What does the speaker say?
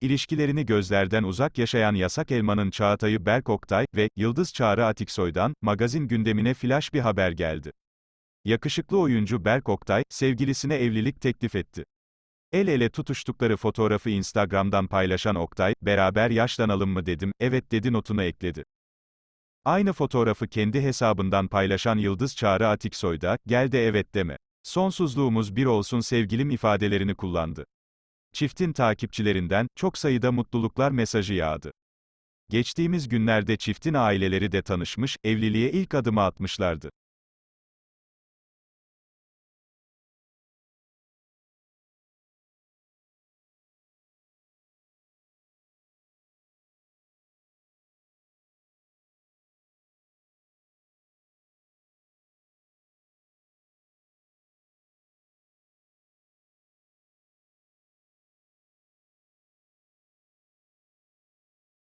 İlişkilerini gözlerden uzak yaşayan Yasak Elma'nın Çağatay'ı Berk Oktay ve Yıldız Çağrı Atiksoy'dan, magazin gündemine flash bir haber geldi. Yakışıklı oyuncu Berk Oktay, sevgilisine evlilik teklif etti. El ele tutuştukları fotoğrafı Instagram'dan paylaşan Oktay, beraber yaşlanalım mı dedim, evet dedi notunu ekledi. Aynı fotoğrafı kendi hesabından paylaşan Yıldız Çağrı Atiksoy da, gel de evet deme. Sonsuzluğumuz bir olsun sevgilim ifadelerini kullandı. Çiftin takipçilerinden, çok sayıda mutluluklar mesajı yağdı. Geçtiğimiz günlerde çiftin aileleri de tanışmış, evliliğe ilk adımı atmışlardı.